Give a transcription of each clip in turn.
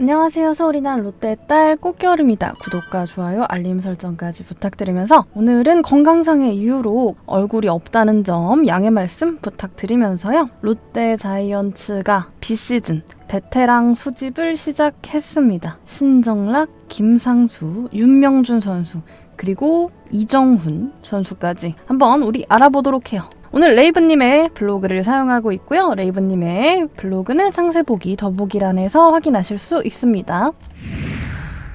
안녕하세요. 서울이난 롯데 딸 꽃겨울입니다. 구독과 좋아요, 알림 설정까지 부탁드리면서 오늘은 건강상의 이유로 얼굴이 없다는 점 양해 말씀 부탁드리면서요. 롯데 자이언츠가 비시즌 베테랑 수집을 시작했습니다. 신정락, 김상수, 윤명준 선수, 그리고 이정훈 선수까지 한번 우리 알아보도록 해요. 오늘 레이브님의 블로그를 사용하고 있고요. 레이브님의 블로그는 상세 보기, 더보기란에서 확인하실 수 있습니다.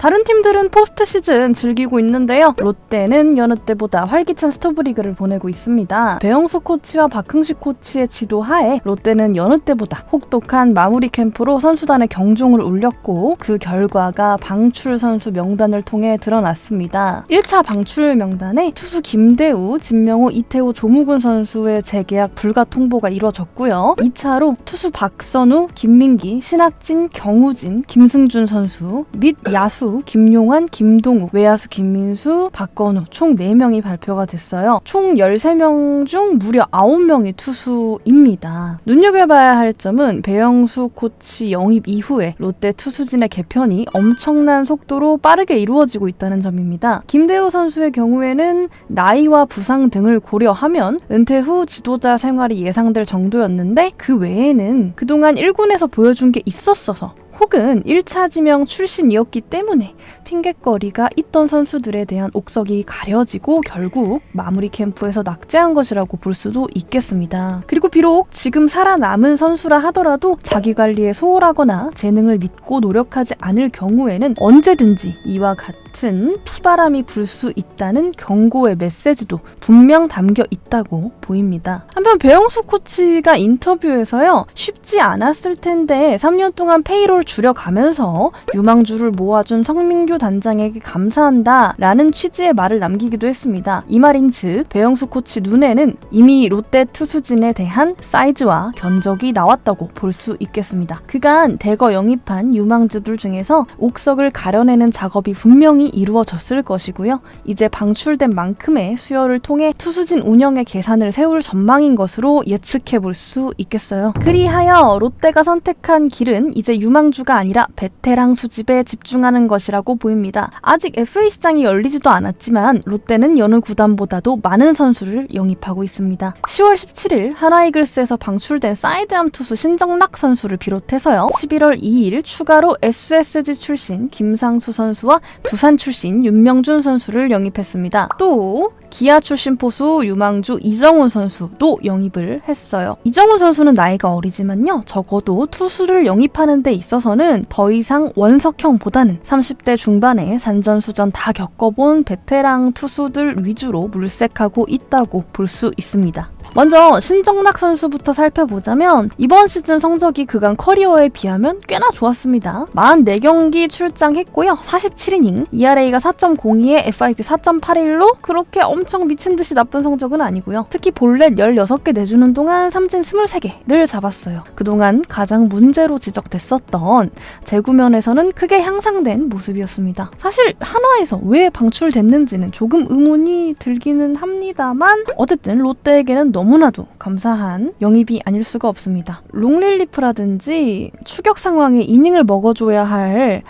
다른 팀들은 포스트 시즌 즐기고 있는데요. 롯데는 여느 때보다 활기찬 스토브리그를 보내고 있습니다. 배영수 코치와 박흥식 코치의 지도 하에 롯데는 여느 때보다 혹독한 마무리 캠프로 선수단의 경종을 울렸고 그 결과가 방출 선수 명단을 통해 드러났습니다. 1차 방출 명단에 투수 김대우, 진명호, 이태호, 조무근 선수의 재계약 불가 통보가 이뤄졌고요. 2차로 투수 박선우, 김민기, 신학진, 경우진, 김승준 선수 및 야수 김용환, 김동우, 외야수 김민수, 박건우 총 4명이 발표가 됐어요. 총 13명 중 무려 9명이 투수입니다. 눈여겨봐야 할 점은 배영수 코치 영입 이후에 롯데 투수진의 개편이 엄청난 속도로 빠르게 이루어지고 있다는 점입니다. 김대호 선수의 경우에는 나이와 부상 등을 고려하면 은퇴 후 지도자 생활이 예상될 정도였는데 그 외에는 그동안 1군에서 보여준 게 있었어서 혹은 1차 지명 출신이었기 때문에 핑계거리가 있던 선수들에 대한 옥석이 가려지고 결국 마무리 캠프에서 낙제한 것이라고 볼 수도 있겠습니다. 그리고 비록 지금 살아남은 선수라 하더라도 자기 관리에 소홀하거나 재능을 믿고 노력하지 않을 경우에는 언제든지 이와 같은 피바람이 불 수 있다는 경고의 메시지도 분명 담겨 있다고 보입니다. 한편 배영수 코치가 인터뷰에서요 쉽지 않았을 텐데 3년 동안 페이롤 줄여가면서 유망주를 모아준 성민규 단장에게 감사한다 라는 취지의 말을 남기기도 했습니다. 이 말인 즉 배영수 코치 눈에는 이미 롯데 투수진에 대한 사이즈와 견적이 나왔다고 볼 수 있겠습니다. 그간 대거 영입한 유망주들 중에서 옥석을 가려내는 작업이 분명히 이루어졌을 것이고요. 이제 방출된 만큼의 수요를 통해 투수진 운영의 계산을 세울 전망인 것으로 예측해 볼 수 있겠어요. 그리하여 롯데가 선택한 길은 이제 유망주가 아니라 베테랑 수집에 집중하는 것이라고 보입니다. 아직 FA 시장이 열리지도 않았지만 롯데는 여느 구단보다도 많은 선수를 영입하고 있습니다. 10월 17일 하나이글스에서 방출된 사이드암 투수 신정락 선수를 비롯해서요. 11월 2일 추가로 SSG 출신 김상수 선수와 두산 출신 윤명준 선수를 영입했습니다. 또 기아 출신 포수 유망주 이정훈 선수도 영입을 했어요. 이정훈 선수는 나이가 어리지만요. 적어도 투수를 영입하는 데 있어서는 더 이상 원석형보다는 30대 중반에 산전수전 다 겪어본 베테랑 투수들 위주로 물색하고 있다고 볼 수 있습니다. 먼저 신정락 선수부터 살펴보자면 이번 시즌 성적이 그간 커리어에 비하면 꽤나 좋았습니다. 44경기 출장했고요. 47이닝, ERA가 4.02에 FIP 4.81로 그렇게 엄청 미친 듯이 나쁜 성적은 아니고요. 특히 볼넷 16개 내주는 동안 삼진 23개를 잡았어요. 그동안 가장 문제로 지적됐었던 재구면에서는 크게 향상된 모습이었습니다. 사실 한화에서 왜 방출됐는지는 조금 의문이 들기는 합니다만 어쨌든 롯데에게는 너무나도 감사한 영입이 아닐 수가 없습니다. 롱릴리프라든지 추격 상황에 이닝을 먹어줘야 할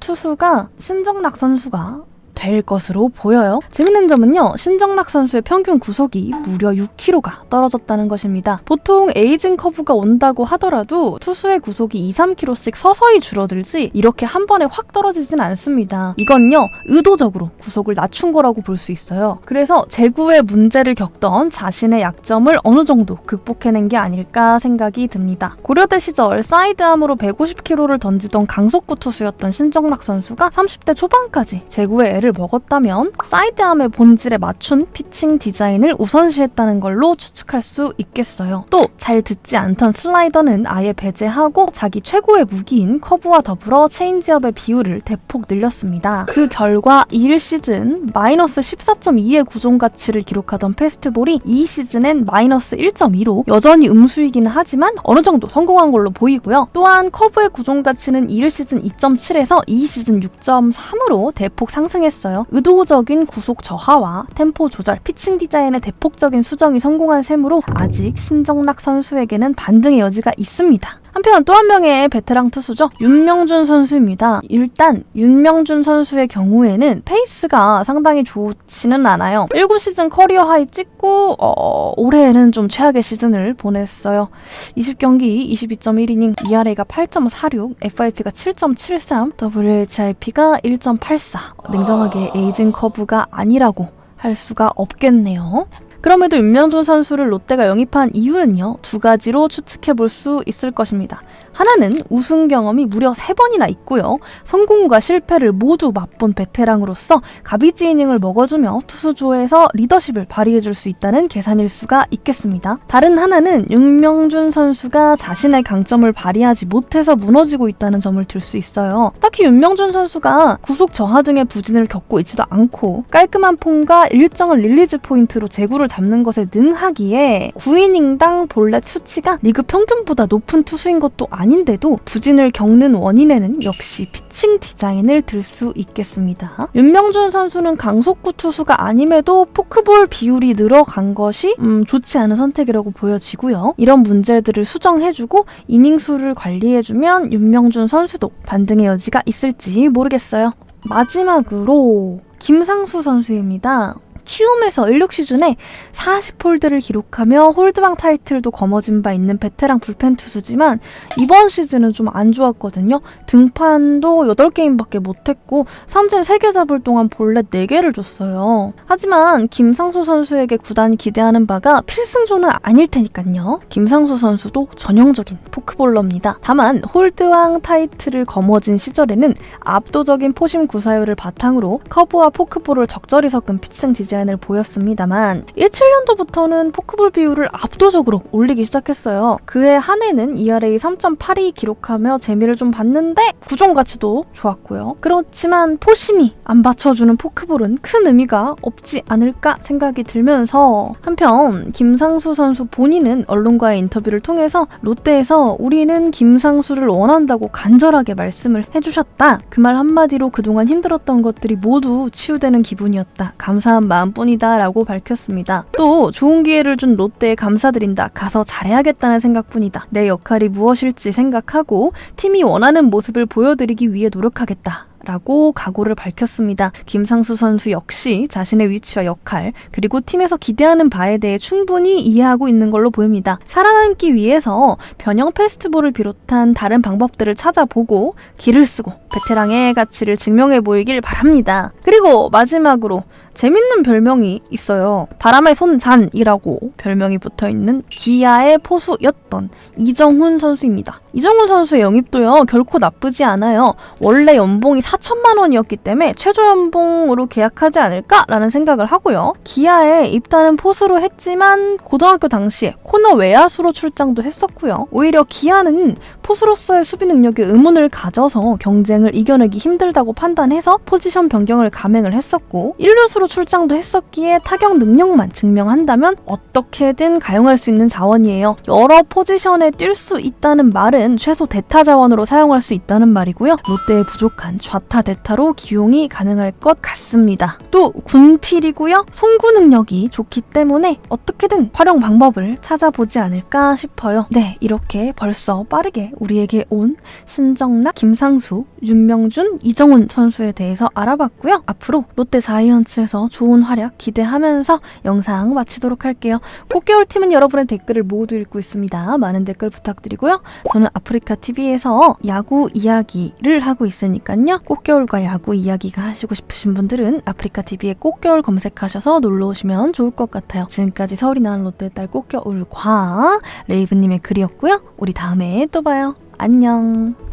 투수가 신정락 선수가 될 것으로 보여요. 재밌는 점은요, 신정락 선수의 평균 구속이 무려 6kg가 떨어졌다는 것입니다. 보통 에이징 커브가 온다고 하더라도 투수의 구속이 2, 3kg씩 서서히 줄어들지 이렇게 한 번에 확 떨어지진 않습니다. 이건요, 의도적으로 구속을 낮춘 거라고 볼 수 있어요. 그래서 제구에 문제를 겪던 자신의 약점을 어느 정도 극복해낸 게 아닐까 생각이 듭니다. 고려대 시절 사이드암으로 150kg를 던지던 강속구 투수였던 신정락 선수가 30대 초반까지 제구 에 애를 먹었다면 사이드암의 본질에 맞춘 피칭 디자인을 우선시했다는 걸로 추측할 수 있겠어요. 또 잘 듣지 않던 슬라이더는 아예 배제하고 자기 최고의 무기인 커브와 더불어 체인지업의 비율을 대폭 늘렸습니다. 그 결과 1 시즌 마이너스 14.2의 구종 가치를 기록하던 페스트볼이 2 시즌엔 마이너스 1.2로 여전히 음수이기는 하지만 어느 정도 성공한 걸로 보이고요. 또한 커브의 구종 가치는 1 시즌 2.7에서 2 시즌 6.3으로 대폭 상승했습니다. 했어요. 의도적인 구속 저하와 템포 조절, 피칭 디자인의 대폭적인 수정이 성공한 셈으로 아직 신정락 선수에게는 반등의 여지가 있습니다. 한편 또 한 명의 베테랑 투수죠. 윤명준 선수입니다. 일단 윤명준 선수의 경우에는 페이스가 상당히 좋지는 않아요. 19 시즌 커리어 하이 찍고 어, 올해에는 좀 최악의 시즌을 보냈어요. 20경기 22.1이닝, ERA가 8.46, FIP가 7.73, WHIP가 1.84. 냉정 하게 에이징 커브가 아니라고 할 수가 없겠네요. 그럼에도 윤명준 선수를 롯데가 영입한 이유는요, 두 가지로 추측해 볼 수 있을 것입니다. 하나는 우승 경험이 무려 세번이나 있고요. 성공과 실패를 모두 맛본 베테랑으로서 가비지 이닝을 먹어주며 투수조에서 리더십을 발휘해 줄 수 있다는 계산일 수가 있겠습니다. 다른 하나는 윤명준 선수가 자신의 강점을 발휘하지 못해서 무너지고 있다는 점을 들 수 있어요. 딱히 윤명준 선수가 구속 저하 등의 부진을 겪고 있지도 않고 깔끔한 폼과 일정한 릴리즈 포인트로 제구를 잡는 것에 능하기에 9이닝당 볼넷 수치가 리그 평균보다 높은 투수인 것도 아 닌데도 부진을 겪는 원인에는 역시 피칭 디자인을 들 수 있겠습니다. 윤명준 선수는 강속구 투수가 아님에도 포크볼 비율이 늘어간 것이 음, 좋지 않은 선택이라고 보여지고요. 이런 문제들을 수정해주고 이닝 수를 관리해주면 윤명준 선수도 반등의 여지가 있을지 모르겠어요. 마지막으로 김상수 선수입니다. 키움에서 16 시즌에 40홀드를 기록하며 홀드방 타이틀도 거머쥔 바 있는 베테랑 불펜 투수지만 이번 시즌은 좀 안 좋았거든요. 등판도 8게임밖에 못했고 삼진 3개 잡을 동안 볼넷 4개를 줬어요. 하지만 김상수 선수에게 구단이 기대하는 바가 필승조는 아닐 테니까요. 김상수 선수도 전형적인 포크볼러입니다. 다만 홀드왕 타이틀을 거머쥔 시절에는 압도적인 포심 구사율을 바탕으로 커브와 포크볼을 적절히 섞은 피칭 디자인 을 보였습니다만 17년도부터는 포크볼 비율을 압도적으로 올리기 시작했어요. 그해 한 해는 ERA 3.82 기록하며 재미를 좀 봤는데 구종 가치도 좋았고요. 그렇지만 포심이 안 받쳐주는 포크볼은 큰 의미가 없지 않을까 생각이 들면서 한편 김상수 선수 본인은 언론과의 인터뷰를 통해서 롯데에서 우리는 김상수를 원한다고 간절하게 말씀을 해주셨다. 그 말 한마디로 그동안 힘들었던 것들이 모두 치유되는 기분이었다. 감사한 마음 뿐이다. 라고 밝혔습니다. 또 좋은 기회를 준 롯데에 감사드린다. 가서 잘해야겠다는 생각뿐이다. 내 역할이 무엇일지 생각하고 팀이 원하는 모습을 보여드리기 위해 노력하겠다. 라고 각오를 밝혔습니다. 김상수 선수 역시 자신의 위치와 역할, 그리고 팀에서 기대하는 바에 대해 충분히 이해하고 있는 걸로 보입니다. 살아남기 위해서 변형 페스티벌을 비롯한 다른 방법들을 찾아보고 길을 쓰고 베테랑의 가치를 증명해 보이길 바랍니다. 그리고 마지막으로 재밌는 별명이 있어요. 바람의 손잔이라고 별명이 붙어 있는 기아의 포수였던 이정훈 선수입니다. 이정훈 선수의 영입도요, 결코 나쁘지 않아요. 원래 연봉이 4천만 원이었기 때문에 최저 연봉으로 계약하지 않을까라는 생각을 하고요. 기아에 입단은 포수로 했지만 고등학교 당시에 코너 외야수로 출장도 했었고요. 오히려 기아는 포수로서의 수비 능력에 의문을 가져서 경쟁을 이겨내기 힘들다고 판단해서 포지션 변경을 감행을 했었고 1루수로 출장도 했었기에 타격 능력만 증명한다면 어떻게든 가용할 수 있는 자원이에요. 여러 포지션에 뛸 수 있다는 말은 최소 대타 자원으로 사용할 수 있다는 말이고요. 롯데의 부족한 좌타 대타로 기용이 가능할 것 같습니다. 또 군필이고요. 송구 능력이 좋기 때문에 어떻게든 활용 방법을 찾아보지 않을까 싶어요. 네, 이렇게 벌써 빠르게 우리에게 온 신정락, 김상수, 윤명준, 이정훈 선수에 대해서 알아봤고요. 앞으로 롯데 자이언츠에서 좋은 활약 기대하면서 영상 마치도록 할게요. 꽃겨울 팀은 여러분의 댓글을 모두 읽고 있습니다. 많은 댓글 부탁드리고요. 저는 아프리카 TV에서 야구 이야기를 하고 있으니까요. 꽃겨울과 야구 이야기가 하시고 싶으신 분들은 아프리카 TV에 꽃겨울 검색하셔서 놀러 오시면 좋을 것 같아요. 지금까지 서울이 나는 롯데 딸 꽃겨울과 레이브님의 글이었고요. 우리 다음에 또 봐요. 안녕.